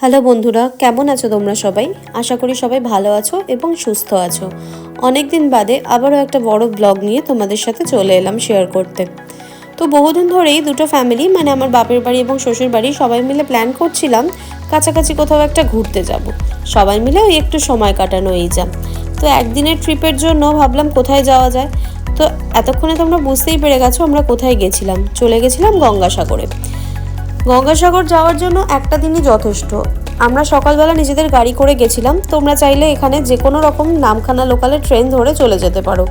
hello বন্ধুরা, কেমন আছো তোমরা সবাই? আশা করি সবাই ভালো আছো এবং সুস্থ আছো। অনেক দিন বাদে আবারও একটা বড় ব্লগ নিয়ে তোমাদের সাথে চলে এলাম শেয়ার করতে। তো বহুদিন ধরেই দুটো ফ্যামিলি মানে আমার বাপের বাড়ি এবং শ্বশুর বাড়ি সবাই মিলে প্ল্যান করছিলাম কাছাকাছি কোথাও একটা ঘুরতে যাব। সবাই মিলে ওই একটু সময় কাটানো এই যা। তো একদিনের ট্রিপের জন্য ভাবলাম কোথায় যাওয়া যায়? তো এতক্ষণে তোমরা বুঝতেই পেরে গেছো আমরা কোথায় গেছিলাম। চলে গেছিলাম গঙ্গাসাগরে। গঙ্গাসাগর যাওয়ার জন্য একটা দিনই যথেষ্ট। আমরা সকালবেলা নিজেদের গাড়ি করে গেছিলাম। তোমরা চাইলে এখানে যে কোনো রকম নামখানা লোকালে ট্রেন ধরে চলে যেতে পারো।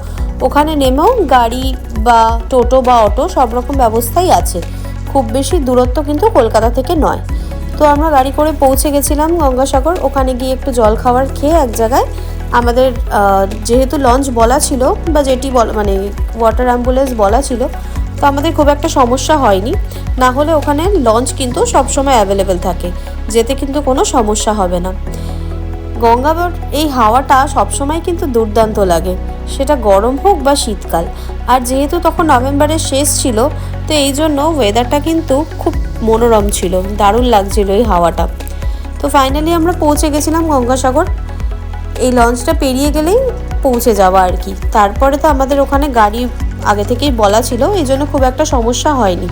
ওখানে নেমেও গাড়ি বা টোটো বা অটো সব রকম ব্যবস্থাই আছে। খুব বেশি দূরত্ব কিন্তু কলকাতা থেকে নয়। তো আমরা গাড়ি করে পৌঁছে গেছিলাম গঙ্গাসাগর। ওখানে গিয়ে একটু জল খাবার খেয়ে এক জায়গায় আমাদের যেহেতু লঞ্চ বলা ছিল বা যেটি মানে ওয়াটার অ্যাম্বুলেন্স বলা ছিল তো আমাদের খুব একটা সমস্যা হয়নি। না হলে ওখানে লঞ্চ কিন্তু সবসময় অ্যাভেলেবেল থাকে। যেতে কিন্তু কোনো সমস্যা হবে না। গঙ্গাবর, এই হাওয়াটা সবসময় কিন্তু দুর্দান্ত লাগে। সেটা গরম হোক বা শীতকাল। আর যেহেতু তখন নভেম্বরের শেষ ছিল, তো এই জন্য ওয়েদারটা কিন্তু খুব মনোরম ছিল। দারুণ লাগছিল এই হাওয়াটা। তো ফাইনালি আমরা পৌঁছে গেছিলাম গঙ্গাসাগর। এই লঞ্চটা পেরিয়ে গেলেই পৌঁছে যাওয়া আর কি। তারপরে তো আমাদের ওখানে গাড়ি আগে থেকেই বলা ছিল, এই জন্য খুব একটা সমস্যা হয়নি।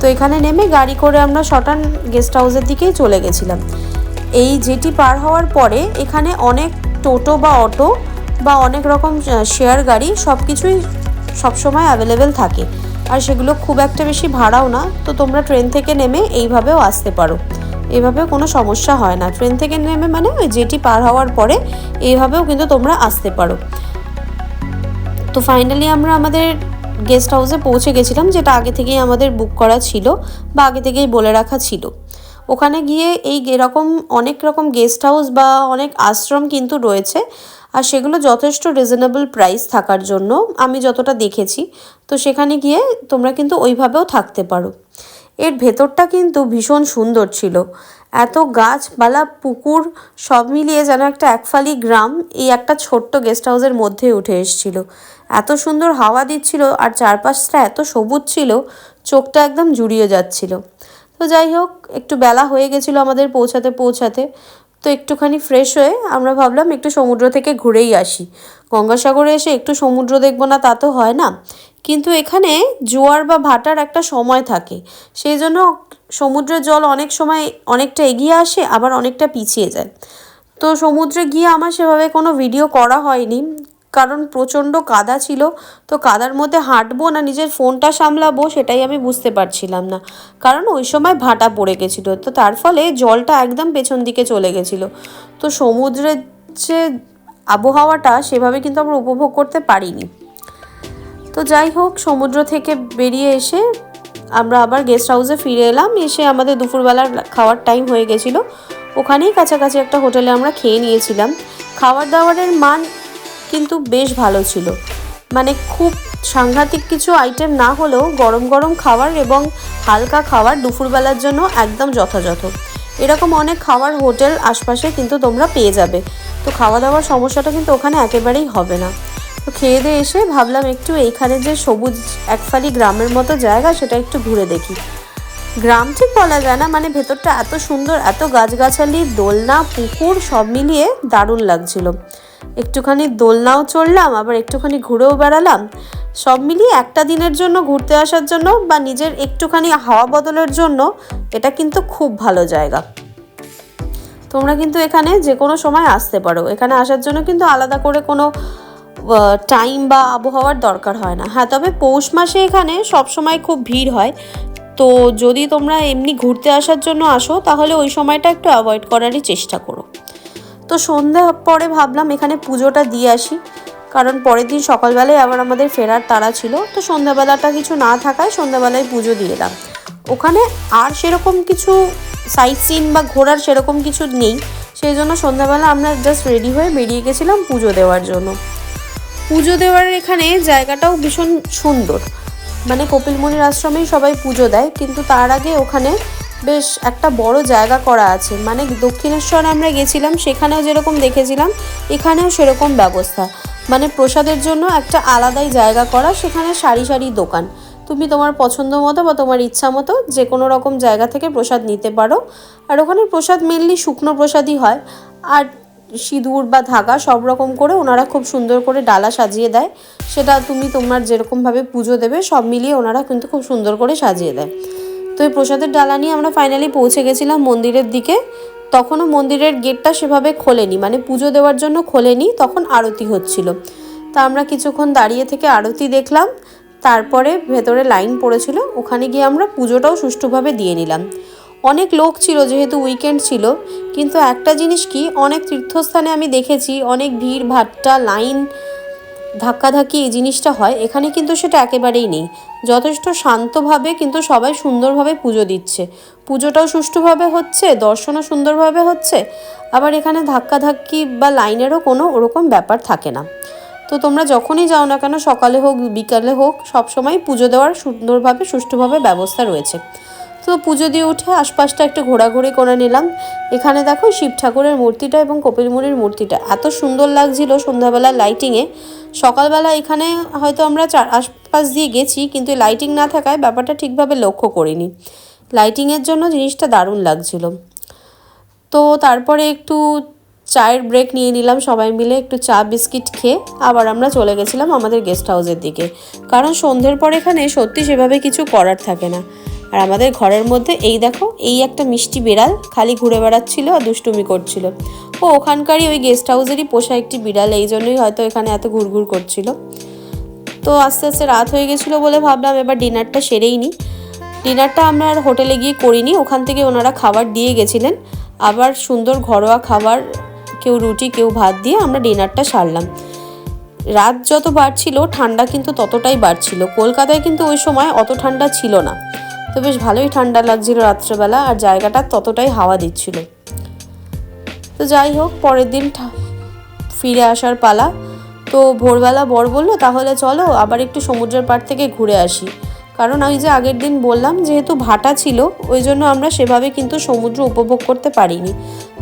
তো এখানে নেমে গাড়ি করে আমরা শটান গেস্ট হাউসের দিকেই চলে গেছিলাম। এই জেটি পার হওয়ার পরে এখানে অনেক টোটো বা অটো বা অনেক রকম শেয়ার গাড়ি সব কিছুই সবসময় অ্যাভেলেবেল থাকে। আর সেগুলো খুব একটা বেশি ভাড়াও না। তো তোমরা ট্রেন থেকে নেমে এইভাবেও আসতে পারো। এভাবেও কোনো সমস্যা হয় না। ট্রেন থেকে নেমে মানে ওই জেটি পার হওয়ার পরে এইভাবেও কিন্তু তোমরা আসতে পারো। তো ফাইনালি আমরা আমাদের গেস্ট হাউসে পৌঁছে গেছিলাম, যেটা আগে থেকেই আমাদের বুক করা ছিল বা আগে থেকেই বলে রাখা ছিল। ওখানে গিয়ে এই এরকম অনেক রকম গেস্ট হাউস বা অনেক আশ্রম কিন্তু রয়েছে, আর সেগুলো যথেষ্ট রিজনেবল প্রাইস থাকার জন্য আমি যতটা দেখেছি। তো সেখানে গিয়ে তোমরা কিন্তু ওইভাবেও থাকতে পারো। এর ভেতরটা কিন্তু ভীষণ সুন্দর ছিল। এত গাছপালা, পুকুর, সব মিলিয়ে যেন একটা একফালি গ্রাম, এই একটা ছোট্ট গেস্ট হাউসের মধ্যে উঠে এসেছিল। এত সুন্দর হাওয়া দিচ্ছিল আর চারপাশটা এত সবুজ ছিল, চোখটা একদম জুড়িয়ে যাচ্ছিল। তো যাই হোক, একটু বেলা হয়ে গেছিল আমাদের পৌঁছাতে পৌঁছাতে। তো একটুখানি ফ্রেশ হয়ে আমরা ভাবলাম একটু সমুদ্র থেকে ঘুরেই আসি। গঙ্গাসাগরে এসে একটু সমুদ্র দেখব না তা তো হয় না। কিন্তু এখানে জোয়ার বা ভাটার একটা সময় থাকে। সেই জন্য সমুদ্রের জল অনেক সময় অনেকটা এগিয়ে আসে, আবার অনেকটা পিছিয়ে যায়। তো সমুদ্রে গিয়ে আমার সেভাবে কোনো ভিডিও করা হয়নি, কারণ প্রচণ্ড কাদা ছিল। তো কাদার মধ্যে হাঁটবো না, নিজের ফোনটা সামলাবো সেটাই আমি বুঝতে পারছিলাম না। কারণ ওই সময় ভাটা পড়ে গেছিল, তো তার ফলে জলটা একদম পেছন দিকে চলে গেছিল। তো সমুদ্রের যে আবহাওয়াটা সেভাবে কিন্তু আমরা উপভোগ করতে পারিনি। তো যাই হোক, সমুদ্র থেকে বেরিয়ে এসে আমরা আবার গেস্ট হাউসে ফিরে এলাম। এসে আমাদের দুপুরবেলার খাওয়ার টাইম হয়ে গেছিল। ওখানেই কাছাকাছি একটা হোটেলে আমরা খেয়ে নিয়েছিলাম। খাবার দাওয়ারের মান কিন্তু বেশ ভালো ছিল। মানে খুব সাংঘাতিক কিছু আইটেম না হলেও গরম গরম খাবার এবং হালকা খাবার দুপুরবেলার জন্য একদম যথাযথ। এরকম অনেক খাবার হোটেল আশপাশে কিন্তু তোমরা পেয়ে যাবে। তো খাওয়া দাওয়ার সমস্যাটা কিন্তু ওখানে একেবারেই হবে না। তো খেয়ে দিয়ে এসে ভাবলাম একটু এইখানে যে সবুজ একফালি গ্রামের মতো জায়গা, সেটা একটু ঘুরে দেখি। গ্রাম ঠিক বলা যায় না মানে ভেতরটা এত সুন্দর, এত গাছগাছালি, দোলনা, পুকুর, সব মিলিয়ে দারুণ লাগছিল। একটুখানি দোলনাও চড়লাম, আবার একটুখানি ঘুরেও বেড়ালাম। সব মিলিয়ে একটা দিনের জন্য ঘুরতে আসার জন্য বা নিজের একটুখানি হাওয়া বদলের জন্য এটা কিন্তু খুব ভালো জায়গা। তোমরা কিন্তু এখানে যে কোনো সময় আসতে পারো। এখানে আসার জন্য কিন্তু আলাদা করে কোনো টাইম বা আবহাওয়ার দরকার হয় না। হ্যাঁ তবে পৌষ মাসে এখানে সবসময় খুব ভিড় হয়। তো যদি তোমরা এমনি ঘুরতে আসার জন্য আসো, তাহলে ওই সময়টা একটু অ্যাভয়েড করারই চেষ্টা করো। তো সন্ধ্যা পরে ভাবলাম এখানে পুজোটা দিয়ে আসি। কারণ পরের দিন সকালবেলায় আবার আমাদের ফেরার তাড়া ছিল। তো সন্ধ্যাবেলাটা কিছু না থাকায় সন্ধ্যাবেলায় পুজো দিয়ে এলাম। ওখানে আর সেরকম কিছু সাইট সিন বা ঘোরার সেরকম কিছু নেই। সেই জন্য সন্ধ্যাবেলা আমরা জাস্ট রেডি হয়ে বেরিয়ে গেছিলাম পুজো দেওয়ার জন্য। পুজো দেওয়ার এখানে জায়গাটাও ভীষণ সুন্দর। মানে কপিলমণির আশ্রমেই সবাই পুজো দেয়, কিন্তু তার আগে ওখানে বেশ একটা বড় জায়গা করা আছে। মানে দক্ষিণেশ্বর আমরা গেছিলাম, সেখানেও যেরকম দেখেছিলাম, এখানেও সেরকম ব্যবস্থা। মানে প্রসাদের জন্য একটা আলাদাই জায়গা করা, সেখানে সারি সারি দোকান। তুমি তোমার পছন্দ মতো বা তোমার ইচ্ছা মতো যে কোনো রকম জায়গা থেকে প্রসাদ নিতে পারো। আর ওখানে প্রসাদ মেনলি শুকনো প্রসাদই হয়। আর সিঁদুর বা ধাগা সব রকম করে ওনারা খুব সুন্দর করে ডালা সাজিয়ে দেয়। সেটা তুমি তোমার যেরকমভাবে পুজো দেবে, সব মিলিয়ে ওনারা কিন্তু খুব সুন্দর করে সাজিয়ে দেয়। তো এই প্রসাদের ডালা নিয়ে আমরা ফাইনালি পৌঁছে গেছিলাম মন্দিরের দিকে। তখনও মন্দিরের গেটটা সেভাবে খোলেনি মানে পুজো দেওয়ার জন্য খোলেনি, তখন আরতি হচ্ছিল। তা আমরা কিছুক্ষণ দাঁড়িয়ে থেকে আরতি দেখলাম, তারপরে ভেতরে লাইন পড়েছিল, ওখানে গিয়ে আমরা পুজোটাও সুষ্ঠুভাবে দিয়ে নিলাম। অনেক লোক ছিল, যেহেতু উইকেন্ড ছিল। কিন্তু একটা জিনিস কি, অনেক তীর্থস্থানে আমি দেখেছি, অনেক ভিড়, ভাট্টা, লাইন, ধাক্কাধাক্কি এই জিনিসটা হয়। এখানে কিন্তু সেটা একেবারেই নেই। যথেষ্ট শান্তভাবে কিন্তু সবাই সুন্দরভাবে পুজো দিচ্ছে। পুজোটাও সুষ্ঠুভাবে হচ্ছে, দর্শনও সুন্দরভাবে হচ্ছে। আবার এখানে ধাক্কাধাক্কি বা লাইনেরও কোনো ওরকম ব্যাপার থাকে না। তো তোমরা যখনই যাও না কেন, সকালে হোক, বিকালে হোক, সবসময় পুজো দেওয়ার সুন্দরভাবে, সুষ্ঠুভাবে ব্যবস্থা রয়েছে। তো পুজো দিয়ে উঠে আশপাশটা একটু ঘোরাঘুরি করে নিলাম। এখানে দেখো শিব ঠাকুরের মূর্তিটা এবং কপিলমুনির মূর্তিটা। এত সুন্দর লাগছিল সন্ধ্যাবেলা লাইটিংয়ে সকালবেলা এখানে হয়তো আমরা চার আশপাশ দিয়ে গেছি, কিন্তু লাইটিং না থাকায় ব্যাপারটা ঠিকভাবে লক্ষ্য করিনি। লাইটিংয়ের জন্য জিনিসটা দারুণ লাগছিল। তো তারপরে একটু চায়ের ব্রেক নিয়ে নিলাম সবাই মিলে, একটু চা, বিস্কিট খেয়ে আবার আমরা চলে গেছিলাম আমাদের গেস্ট হাউসের দিকে। কারণ সন্ধ্যের পর এখানে সত্যি সেভাবে কিছু করার থাকে না। আর আমাদের ঘরের মধ্যে এই দেখো, এই একটা মিষ্টি বিড়াল খালি ঘুরে বেড়াচ্ছিল আর দুষ্টুমি করছিল। ও ওখানকারই ওই গেস্ট হাউসেরই পোষা একটি বিড়াল, এই জন্যই হয়তো এখানে এত ঘুরঘুর করছিল। তো আস্তে আস্তে রাত হয়ে গেছিল বলে ভাবলাম এবার ডিনারটা সেরেই নিই ডিনারটা আমরা আর হোটেলে গিয়ে করিনি, ওখান থেকে ওনারা খাবার দিয়ে গেছিলেন। আবার সুন্দর ঘরোয়া খাবার, কেউ রুটি, কেউ ভাত দিয়ে আমরা ডিনারটা সারলাম। রাত যত বাড়ছিল, ঠান্ডা কিন্তু ততটাই বাড়ছিল। কলকাতায় কিন্তু ওই সময় অত ঠান্ডা ছিল না। তো বেশ ভালোই ঠান্ডা লাগছিল রাত্রেবেলা, আর জায়গাটা ততটাই হাওয়া দিচ্ছিল। তো যাই হোক, পরের দিন ফিরে আসার পালা। তো ভোরবেলা বর বলল, তাহলে চলো আবার একটু সমুদ্রের পাড় থেকে ঘুরে আসি। কারণ ওই যে আগের দিন বললাম, যেহেতু ভাটা ছিল, ওই জন্য আমরা সেভাবে কিন্তু সমুদ্র উপভোগ করতে পারিনি।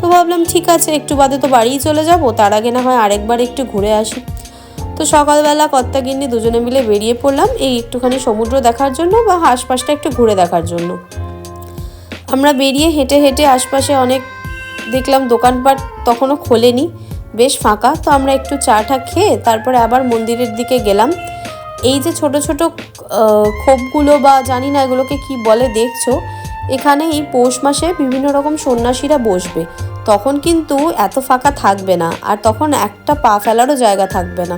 তো ভাবলাম, ঠিক আছে, একটু বাদে তো বাড়িই চলে যাব, তার আগে না হয় আরেকবার একটু ঘুরে আসি। তো সকালবেলা কর্তা গিন্নি দুজনে মিলে বেরিয়ে পড়লাম এই একটুখানি সমুদ্র দেখার জন্য বা আশপাশটা একটু ঘুরে দেখার জন্য। আমরা বেরিয়ে হেঁটে হেঁটে আশপাশে অনেক দেখলাম দোকানপাট তখনও খোলেনি, বেশ ফাঁকা। তো আমরা একটু চাটা খেয়ে তারপরে আবার মন্দিরের দিকে গেলাম। এই যে ছোট ছোট ক্ষোভগুলো বা জানি না এগুলোকে কি বলে দেখছ, এখানে এই পৌষ মাসে বিভিন্ন রকম সন্ন্যাসীরা বসবে। তখন কিন্তু এত ফাঁকা থাকবে না, আর তখন একটা পা ফেলারও জায়গা থাকবে না।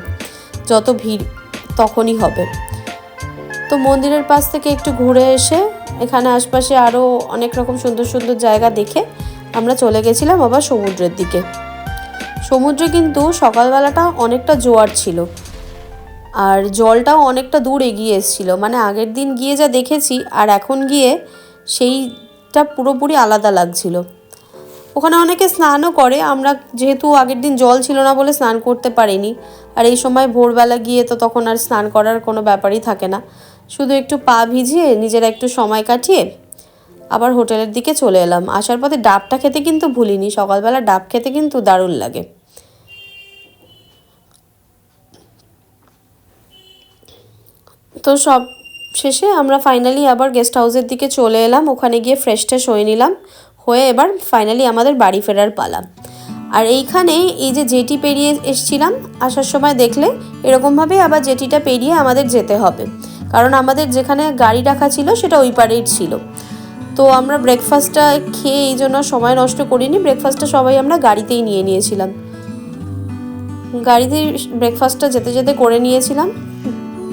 যত ভিড় তখনই হবে। তো মন্দিরের পাশ থেকে একটু ঘুরে এসে এখানে আশপাশে আরও অনেক রকম সুন্দর সুন্দর জায়গা দেখে আমরা চলে গেছিলাম আবার সমুদ্রের দিকে। সমুদ্রে কিন্তু সকালবেলাটা অনেকটা জোয়ার ছিল আর জলটাও অনেকটা দূর এগিয়ে এসেছিল। মানে আগের দিন গিয়ে যা দেখেছি আর এখন গিয়ে সেইটা পুরোপুরি আলাদা লাগছিল। ওখানে অনেকে স্নানও করে, আমরা যেহেতু আগের দিন জল ছিল না বলে স্নান করতে পারিনি। আর এই সময় ভোরবেলা গিয়ে তো তখন আর স্নান করার কোনো ব্যাপারই থাকে না। শুধু একটু পা ভিজিয়ে নিজেরা একটু সময় কাটিয়ে আবার হোটেলের দিকে চলে এলাম। আসার পথে ডাবটা খেতে কিন্তু ভুলিনি, সকালবেলা ডাব খেতে কিন্তু দারুণ লাগে। তো সব শেষে আমরা ফাইনালি আবার গেস্ট হাউসের দিকে চলে এলাম। ওখানে গিয়ে ফ্রেশ ট্রেশ হয়ে নিলাম। হয়ে এবার ফাইনালি আমাদের বাড়ি ফেরার পালা। আর এইখানে এই যে জেটি পেরিয়ে এসছিলাম, আসার সময় দেখলে এরকমভাবেই আবার জেটিটা পেরিয়ে আমাদের যেতে হবে। কারণ আমাদের যেখানে গাড়ি রাখা ছিল সেটা ওই পারেই ছিল। তো আমরা ব্রেকফাস্টটা খেয়ে এই জন্য সময় নষ্ট করিনি ব্রেকফাস্টটা সবাই আমরা গাড়িতেই নিয়ে নিয়েছিলাম। গাড়িতেই ব্রেকফাস্টটা যেতে যেতে করে নিয়েছিলাম।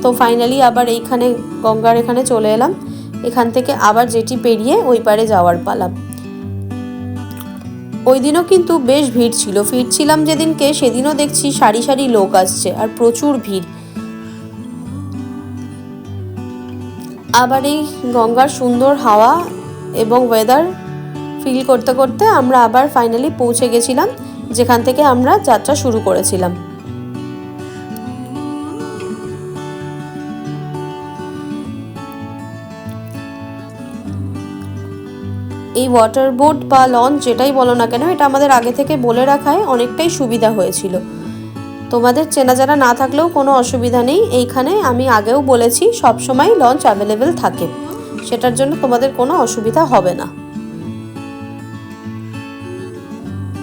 তো ফাইনালি আবার এইখানে গঙ্গার এখানে চলে এলাম। এখান থেকে আবার যেটি পেরিয়ে ওই পারে যাওয়ার পালাম ওই দিনও কিন্তু বেশ ভিড় ছিল। ফিরছিলাম যেদিনকে, সেদিনও দেখছি সারি সারি লোক আসছে আর প্রচুর ভিড়। আবার এই গঙ্গার সুন্দর হাওয়া এবং ওয়েদার ফিল করতে করতে আমরা আবার ফাইনালি পৌঁছে গেছিলাম, যেখান থেকে আমরা যাত্রা শুরু করেছিলাম। এই ওয়াটার বোট বা লঞ্চ যেটাই বলো না কেন, এটা আমাদের আগে থেকে বলে রাখায় অনেকটাই সুবিধা হয়েছিল। তোমাদের চেনা জানা না থাকলেও কোনো অসুবিধা নেই। এইখানে আমি আগেও বলেছি সবসময় লঞ্চ অ্যাভেলেবেল থাকে। সেটার জন্য তোমাদের কোনো অসুবিধা হবে না।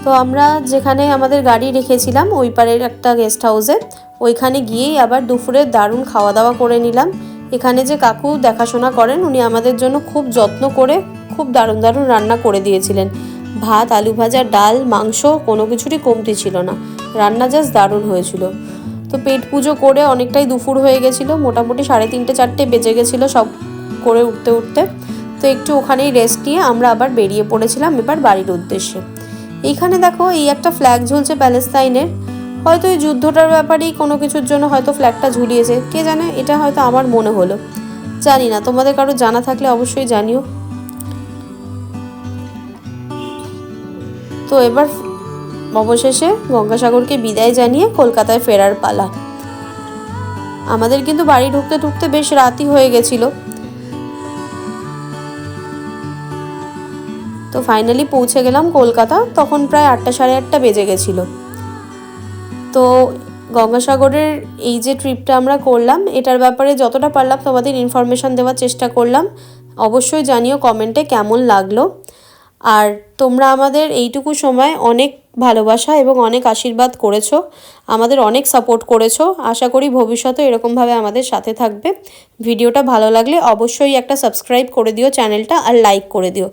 তো আমরা যেখানে আমাদের গাড়ি রেখেছিলাম, ওই পারের একটা গেস্ট হাউসে ওইখানে গিয়েই আবার দুপুরে দারুণ খাওয়া দাওয়া করে নিলাম। এখানে যে কাকু দেখাশোনা করেন, উনি আমাদের জন্য খুব যত্ন করে খুব দারুণ দারুণ রান্না করে দিয়েছিলেন। ভাত, আলু ভাজা, ডাল, মাংস, কোনো কিছুরই কমতি ছিল না। রান্না জাস্ট দারুণ হয়েছিল। তো পেট পুজো করে অনেকটাই দুপুর হয়ে গেছিল, মোটামুটি সাড়ে তিনটে, চারটে বেজে গেছিল সব করে উঠতে উঠতে। তো একটু ওখানেই রেস্ট নিয়ে আমরা আবার বেরিয়ে পড়েছিলাম এবার বাড়ির উদ্দেশ্যে। এইখানে দেখো এই একটা ফ্ল্যাগ ঝুলছে প্যালেস্তাইনের। হয়তো এই যুদ্ধটার ব্যাপারেই কোনো কিছুর জন্য হয়তো ফ্ল্যাগটা ঝুলিয়েছে। কে জানে? এটা হয়তো আমার মনে হলো। জানি না, তোমাদের কারও জানা থাকলে অবশ্যই জানিও। তো এবার অবশেষে গঙ্গাসাগরকে বিদায় জানিয়ে কলকাতায় ফেরার পালা। আমাদের কিন্তু বাড়ি ঢুকতে ঢুকতে বেশ রাতই হয়ে গেছিল। তো ফাইনালি পৌঁছে গেলাম কলকাতা, তখন প্রায় আটটা সাড়ে আটটা বেজে গেছিল। তো গঙ্গাসাগরের এই যে ট্রিপটা আমরা করলাম, এটার ব্যাপারে যতটা পারলাম তোমাদের ইনফরমেশান দেওয়ার চেষ্টা করলাম। অবশ্যই জানিও কমেন্টে কেমন লাগল। আর তোমরা আমাদের এইটুকু সময় অনেক ভালোবাসা এবং অনেক আশীর্বাদ করেছ, আমাদের অনেক সাপোর্ট করেছ। আশা করি ভবিষ্যতে এরকমভাবে আমাদের সাথে থাকবে। ভিডিওটা ভালো লাগলে অবশ্যই একটা সাবস্ক্রাইব করে দিও চ্যানেলটা আর লাইক করে দিও।